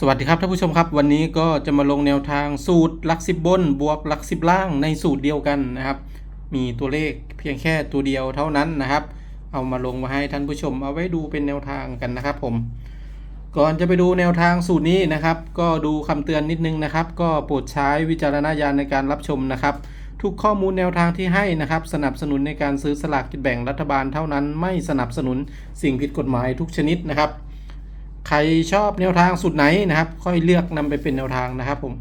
สวัสดีครับท่านผู้ชมครับ วันนี้ก็จะมาลงแนวทางสูตรหลักสิบบน บวกหลักสิบล่างในสูตรเดียวกันนะครับ มีตัวเลขเพียงแค่ตัวเดียวเท่านั้นนะครับ เอามาลงมาให้ท่านผู้ชมเอาไว้ดูเป็นแนวทางกันนะครับผม ก่อนจะไปดูแนวทางสูตรนี้นะครับ ก็ดูคำเตือนนิดนึงนะครับ ก็โปรดใช้วิจารณญาณในการรับชมนะครับ ทุกข้อมูลแนวทางที่ให้นะครับ สนับสนุนในการซื้อสลากกินแบ่งรัฐบาลเท่านั้น ไม่สนับสนุนสิ่งผิดกฎหมายทุกชนิดนะครับ ใครชอบแนวทางสุดไหนนะครับ ค่อยเลือกนำไปเป็นแนวทางนะครับ ผม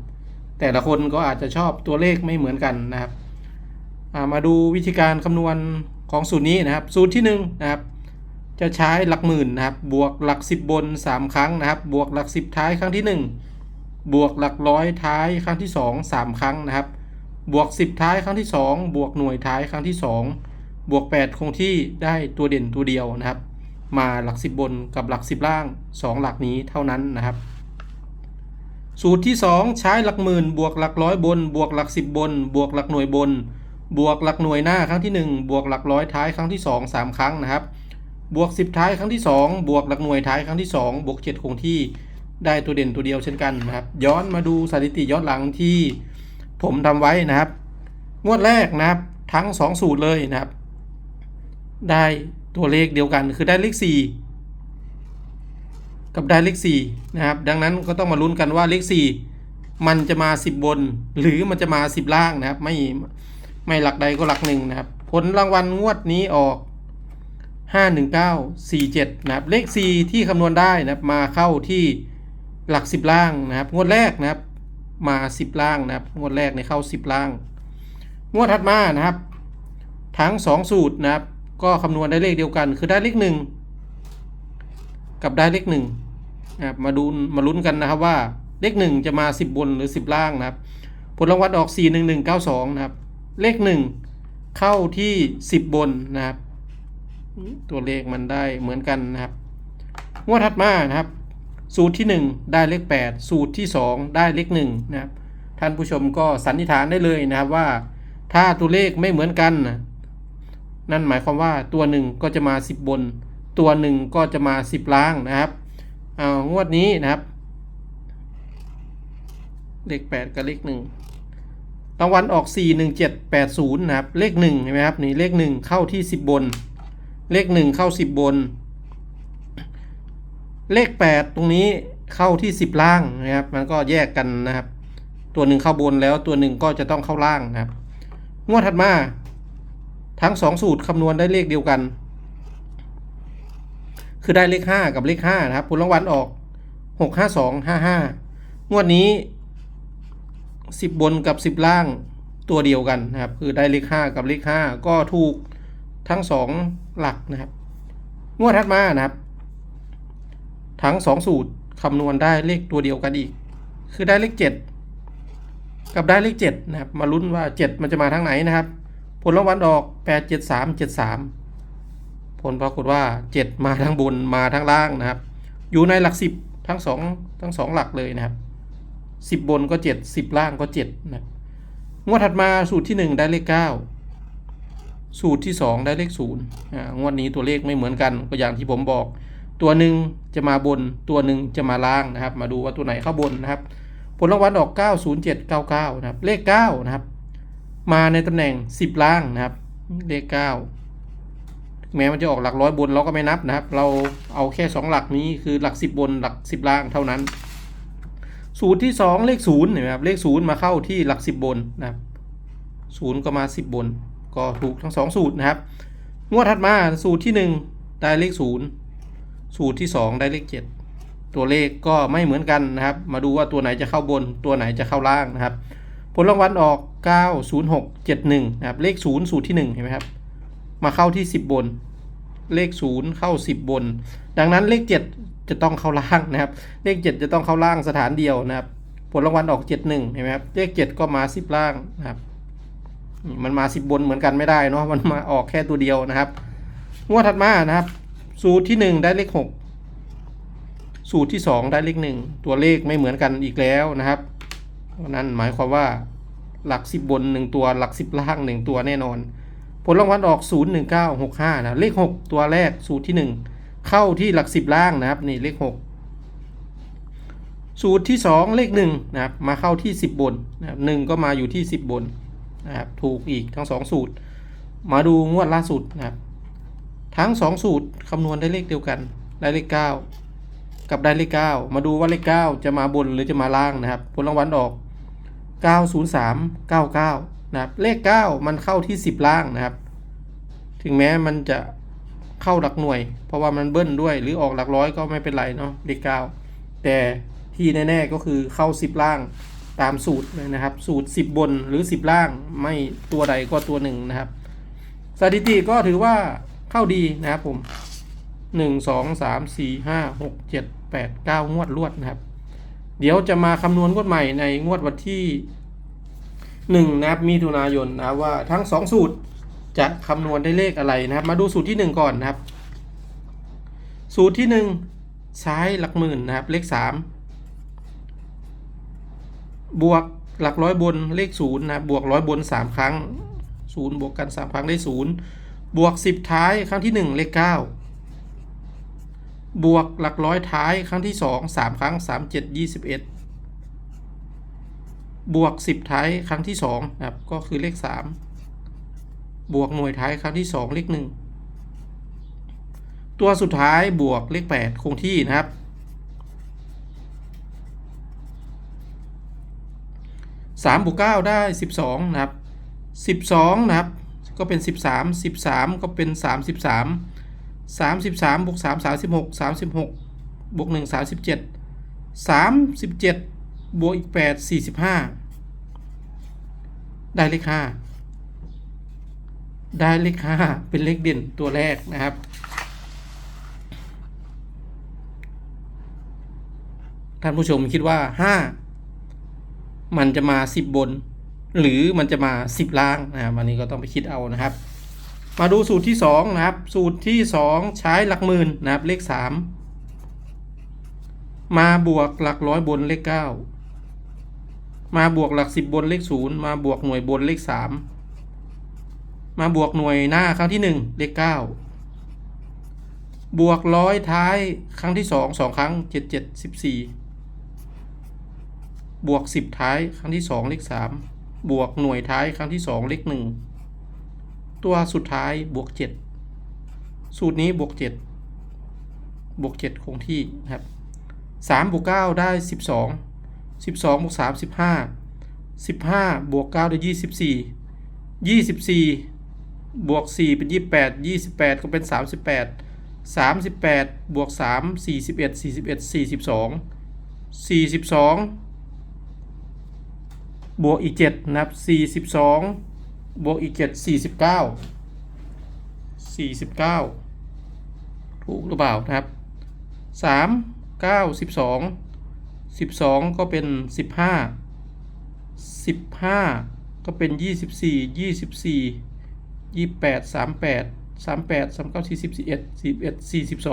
แต่ละคนก็อาจจะชอบตัวเลขไม่เหมือนกันนะครับามาดูวิธีการคำนวณของสูตรนี้นะครับ สูตรที่1นงนะครับ จะใช้หลักหมื่นนะครับ บวกหลัก 10 บน 3 ครั้งนะครับ บวกหลัก 10 ท้ายครั้งที่ 1 บวกหลักร้อยท้ายครั้งที่ 2 3 ครั้งนะครับ บวก 10 ท้ายครั้งที่ 2 บวกหน่วยท้ายครั้งที่ 2 บวก 8 คงที่ได้ตัวเด่นตัวเดียวนะครับ มาหลัก 10 บนกับหลัก 10 ล่าง 2 หลักนี้เท่านั้นนะครับ สูตรที่ 2 ใช้หลักหมื่นบวกหลักร้อยบน บวกหลัก 10 บน บวกหลักหน่วยบน บวกหลักหน่วยหน้าครั้งที่ 1 บวกหลักร้อยท้ายครั้งที่ 2 3 ครั้งนะครับ บวก 10 ท้ายครั้งที่ 2 บวกหลักหน่วยท้ายครั้งที่ 2 บวก 7 คงที่ได้ตัวเด่นตัวเดียวเช่นกันนะครับ ย้อนมาดูสถิติย้อนหลังที่ผมทำไว้นะครับ งวดแรกนะครับทั้ง 2 สูตรเลยนะครับ ได้ ตัวเลขเดียวกันคือได้เลข 4 กับได้เลข4นะครับ ดังนั้นก็ต้องมาลุ้นกันว่าเลข 4 มันจะมา 10 บน หรือมันจะมา 10 ล่างนะครับ ไม่ไม่หลักใดก็หลักหนึ่งนะครับ ผลรางวัลงวดนี้ออก 51947 นะครับ เลข 4 ที่คำนวณได้นะครับ มาเข้าที่หลัก 10 ล่างนะครับ งวดแรกนะครับ มา 10 ล่างนะครับ งวดแรกในเข้า 10 ล่าง งวดถัดมานะครับ ทั้ง 2 สูตรนะครับ ก็คำนวณได้เลขเดียวกัน คือได้เลขหนึ่งกับได้เลขหนึ่งนะครับมาดูมาลุ้นกันนะครับว่าเลขหนึ่งจะมา 10 บนหรือ 10 ล่างนะครับ ผลรางวัลออก 4 1 1 9 2 นะครับ เลขหนึ่งเข้าที่ 10 บนนะครับ ตัวเลขมันได้เหมือนกันนะครับงวดถัดมานะครับ สูตรที่ 1 ได้เลข 8 สูตรที่ 2 ได้เลข1นะครับท่านผู้ชมก็สันนิษฐานได้เลยนะครับว่า ถ้าตัวเลขไม่เหมือนกันนะ นั่นหมายความว่าตัวหนึ่งก็จะมา 10 บน ตัวหนึ่งก็จะมา 10 ล่างนะครับเอางวดนี้นะครับ เลข 8 กับเลข1รางวัลออก 4 1 7 8 0 นะครับ เลข1เห็นไหมครับนี่เลข 1 เข้าที่ 10 บน เลข 1 เข้า 10 บน เลข 8 ตรงนี้เข้าที่ 10 ล่างนะครับ มันก็แยกกันนะครับ ตัวหนึ่งเข้าบนแล้วตัวหนึ่งก็จะต้องเข้าล่างนะครับ งวดถัดมา ทั้งสองสูตรคำนวณได้เลขเดียวกัน คือได้เลขห้ากับเลขห้านะครับผลรางวัลออกหกห้าสองห้าห้างวดนี้สิบบนกับสิบล่างตัวเดียวกันนะครับ คือได้เลขห้ากับเลขห้าก็ถูกทั้งสองหลักนะครับ งวดถัดมานะครับ ทั้งสองสูตรคำนวณได้เลขตัวเดียวกันอีก คือได้เลขเจ็ดกับได้เลขเจ็ดนะครับ มาลุ้นว่าเจ็ดมันจะมาทางไหนนะครับ ผลรางวัลออกแปดเจ็ดสามเจ็ดสามผลปรากฏว่าเจ็ดมาทั้งบนมาทั้งล่างนะครับ อยู่ในหลักสิบทั้งสองทั้งสองหลักเลยนะครับสิบบนก็เจ็ดสิบล่างก็เจ็ดนะงวดถัดมาสูตรที่หนึ่งได้เลขเก้าสูตรที่สองได้เลขศูนย์อ่างวดนี้ตัวเลขไม่เหมือนกันก็อย่างที่ผมบอก ตัวหนึ่งจะมาบนตัวหนึ่งจะมาล่างนะครับ มาดูว่าตัวไหนเข้าบนนะครับ ผลรางวัลออก 90799 นะครับ เลข 9 นะครับ มาในตำแหน่ง 10 ล่างนะครับ เลข9แม้มันจะออกหลักร้อยบนเราก็ไม่นับนะครับ เราเอาแค่ 2 หลักนี้คือหลัก 10 บนหลัก 10 ล่างเท่านั้น สูตรที่ 2 เลข0เห็นไหมครับเลข0มาเข้าที่หลัก 10 บนนะครับ0ก็มา 10 บน ก็ถูกทั้ง 2 สูตรนะครับงวดถัดมาสูตรที่ 1 ได้เลข 0 สูตรที่ 2 ได้เลข 7 ตัวเลขก็ไม่เหมือนกันนะครับ มาดูว่าตัวไหนจะเข้าบน ตัวไหนจะเข้าล่างนะครับ ผลรางวัลออก 90671นะครับเลข 0 สูตรที่ 1 เห็นไหมครับ มาเข้าที่ 10 บน เลข 0 เข้า 10 บน ดังนั้นเลข 7 จะต้องเข้าล่างนะครับ เลข 7 จะต้องเข้าล่างสถานเดียวนะครับ ผลรางวัลออก 71 เห็นไหมครับ เลข 7 ก็มา 10 ล่างนะครับ มันมา 10 บนเหมือนกันไม่ได้เนาะ มันมาออกแค่ตัวเดียวนะครับ งวดถัดมานะครับ สูตรที่ 1 ได้เลข 6 สูตรที่ 2 ได้เลขหนึ่งตัวเลขไม่เหมือนกันอีกแล้วนะครับ นั่นหมายความว่าหลัก10บบน1ตัวหลัก10ล่าง1ตัวแน่นอน ผลรางวัลออก 0 1 9 6 5 นะ เลข 6 ตัวแรกสูตรที่ 1 เข้าที่หลัก10ล่างนะครับ นี่เลข 6 สูตรที่ 2 เลข1นะครับมาเข้าที่ 10 บนนะครับหนึ่งก็มาอยู่ที่ 10 บนนะครับถูกอีกทั้ง 2 สูตร มาดูงวดล่าสุดนะครับทั้ง 2 สูตรคำนวณได้เลขเดียวกันได้เลข 9 กับได้เลข 9 มาดูว่าเลข 9 จะมาบนหรือจะมาล่างนะครับ ผลรางวัลออก 903 99 นะครับ เลข 9 มันเข้าที่ 10 ล่างนะครับ ถึงแม้มันจะเข้าหลักหน่วย เพราะว่ามันเบิ้ลด้วย หรือออกหลักร้อยก็ไม่เป็นไรเนาะเลข 9 แต่ที่แน่ๆก็คือเข้า 10 ล่างตามสูตรเลยนะครับ สูตร 10 บนหรือ 10 ล่างไม่ตัวใดก็ตัวหนึ่งนะครับสถิติก็ถือว่าเข้าดีนะครับผม 1 2 3 4 5 6 7 8 9 งวดรวดนะครับ เดี๋ยวจะมาคำนวณงวดใหม่ในงวดวันที่1นะครับมีถุนายนนะว่าทั้ง 2 สูตรจะคำนวณได้เลขอะไรนะครับ มาดูสูตรที่ 1 ก่อนนะครับ สูตรที่1ใช้หลักหมื่นนะครับ เลข 3 บวกหลักร้อยบนเลข0นะครับบวกร้อยบน 3 ครั้ง 0 บวกกัน 3 ครั้งได้ 0 บวก 10 ท้ายครั้งที่ 1 เลข 9 บวกหลักร้อยท้ายครั้งที่ 2 3 ครั้ง 3 7 21 บวก 10 ท้ายครั้งที่2นะครับก็คือเลข 3 บวกหน่วยท้ายครั้งที่ 2 เลข 1 ตัวสุดท้ายบวกเลข 8 คงที่นะครับ 3 บวก 9 ได้ 12 นะครับ 12 นะครับ ก็เป็น 13 13 ก็เป็น 33 33บวก3 36 36บวก1 37 37บวกอีก 8 45 ได้เลข5ได้เลข5เป็นเลขเด่นตัวแรกนะครับ ท่านผู้ชมคิดว่า 5 มันจะมา 10 บน หรือมันจะมา 10 ล่างนะครับอันนี้ก็ต้องไปคิดเอานะครับ มาดูสูตรที่2นะครับ สูตรที่ 2 ใช้หลักหมื่นนะครับเลข 3 มาบวกหลักร้อยบนเลข 9 มาบวกหลัก 10 บนเลข 0 มาบวกหน่วยบนเลข 3 มาบวกหน่วยหน้าครั้งที่ 1 เลข 9 บวกร้อยท้ายครั้งที่ 2 2 ครั้ง 7 7 14 บวก 10 ท้ายครั้งที่ 2 เลข 3 บวกหน่วยท้ายครั้งที่ 2 เลข 1 ตัวสุดท้ายบวก 7 สูตรนี้บวก 7 บวก 7 คงที่นะครับ3บวก9ได้ 12 12บวก3 15 15 บวก9ได้ 24 24 บวก 4 เป็น 28 28 ก็เป็น 38 38 บวก 3 41 41 42 42 บวกอีก 7 นะครับ 42 บวกอีก7 49 49ถูกหรือเปล่านะครับ3 9 12 12ก็เป็น15 15ก็เป็น24 24 28 38 38 39 40 41 41 42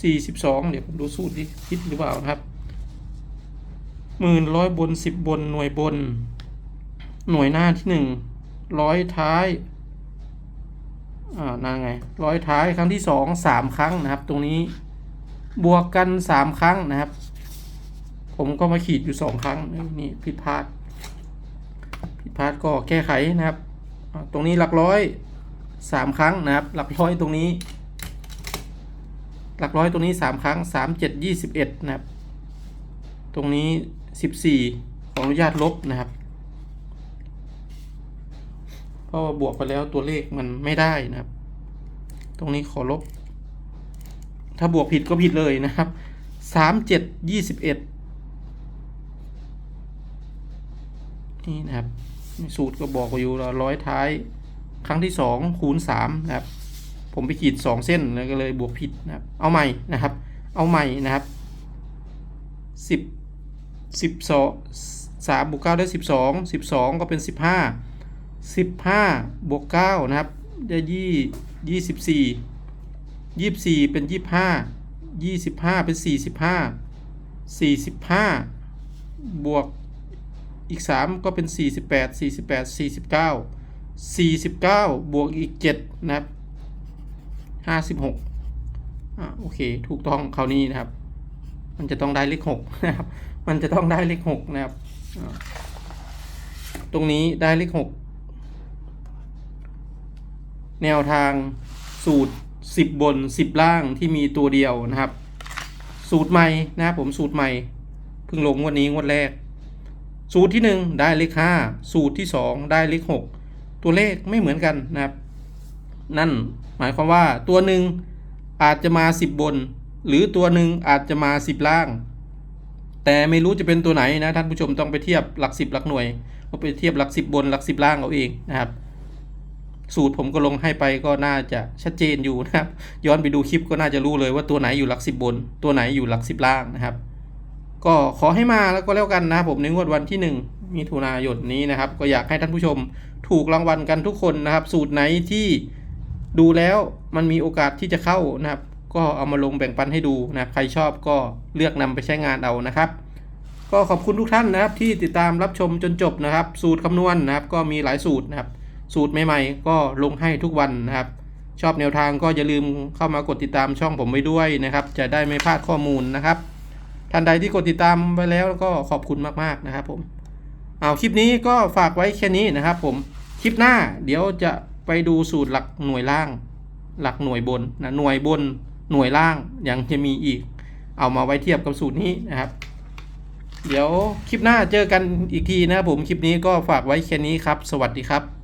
42เดี๋ยวผมดูสูตรดิคิดหรือเปล่านะครับหมื่นร้อยบนสิบบนหน่วยบน หน่วยหน้าที่หนึ่ง ร้อยท้ายอ่านไงร้อยท้ายครั้งที่สองสามครั้งนะครับ ตรงนี้บวกกันสามครั้งนะครับ ผมก็มาขีดอยู่สองครั้งนี่ผิดพลาดผิดพลาดก็แก้ไขนะครับ ตรงนี้หลักร้อยสามครั้งนะครับ หลักร้อยตรงนี้ หลักร้อยตรงนี้สามครั้งสามเจ็ดยี่สิบเอ็ดนะครับ ตรงนี้14ขออนุญาตลบนะครับ เพราะว่าบวกไปแล้วตัวเลขมันไม่ได้นะครับ ตรงนี้ขอลบ ถ้าบวกผิดก็ผิดเลยนะครับ37 21นี่นะครับ สูตรก็บอกอยู่ล้วร้อยท้าย ครั้งที่2คูณ3นะครับ ผมไปขีด2เส้นแล้วก็เลยบวกผิดนะครับ เอาใหม่นะครับ เอาใหม่นะครับ10สิบสองสามบวกเก้าได้สิบสองสิบสองก็เป็นสิบห้า สิบห้าบวกเก้านะครับได้ยี่ยี่สิบสี่ยี่สิบสี่เป็นยี่ห้ายี่สิบห้าเป็นสี่สิบห้าสี่สิบห้าบวกอีกสามก็เป็นสี่สิบแปดสี่สิบแปดสี่สิบเก้าสี่สิบเก้าบวกอีกเจ็ดนะครับห้าสิบหกอ่าโอเค ถูกต้องคราวนี้นะครับ มันจะต้องได้เลขหกนะครับ มันจะต้องได้เลขหกนะครับ ตรงนี้ได้เลขหก แนวทางสูตรสิบบนสิบล่างที่มีตัวเดียวนะครับ สูตรใหม่นะครับผมสูตรใหม่เพิ่งลงวันนี้งวดแรก สูตรที่หนึ่งได้เลขห้าสูตรที่สองได้เลขหกตัวเลขไม่เหมือนกันนะครับ นั่นหมายความว่าตัวหนึ่งอาจจะมาสิบบน หรือตัวหนึ่งอาจจะมาสิบล่าง แต่ไม่รู้จะเป็นตัวไหนนะท่านผู้ชมต้องไปเทียบหลักสิบหลักหน่วยเอาไปเทียบหลักสิบบนหลักสิบล่างเอาเองนะครับ สูตรผมก็ลงให้ไปก็น่าจะชัดเจนอยู่นะครับ ย้อนไปดูคลิปก็น่าจะรู้เลยว่าตัวไหนอยู่หลักสิบบน ตัวไหนอยู่หลักสิบล่างนะครับ ก็ขอให้มาแล้วก็แล้วกันนะครับผมในงวดวันที่หนึ่งมิถุนายนนี้นะครับ ก็อยากให้ท่านผู้ชมถูกรางวัลกันทุกคนนะครับ สูตรไหนที่ดูแล้วมันมีโอกาสที่จะเข้านะครับ ก็เอามาลงแบ่งปันให้ดูนะครับ ใครชอบก็เลือกนำไปใช้งานเอานะครับ ก็ขอบคุณทุกท่านนะครับที่ติดตามรับชมจนจบนะครับ สูตรคำนวณนะครับ ก็มีหลายสูตรนะครับ สูตรใหม่ๆ ก็ลงให้ทุกวันนะครับ ชอบแนวทางก็อย่าลืมเข้ามากดติดตามช่องผมไว้ด้วยนะครับ จะได้ไม่พลาดข้อมูลนะครับ ท่านใดที่กดติดตามไปแล้วก็ขอบคุณมากๆนะครับผมเอาคลิปนี้ก็ฝากไว้แค่นี้นะครับ ผมคลิปหน้าเดี๋ยวจะไปดูสูตรหลักหน่วยล่าง หลักหน่วยบนนะหน่วยบนหน่วยล่างยังจะมีอีก เอามาไว้เทียบกับสูตรนี้นะครับ เดี๋ยวคลิปหน้าเจอกันอีกทีนะครับผมคลิปนี้ก็ฝากไว้แค่นี้ครับ สวัสดีครับ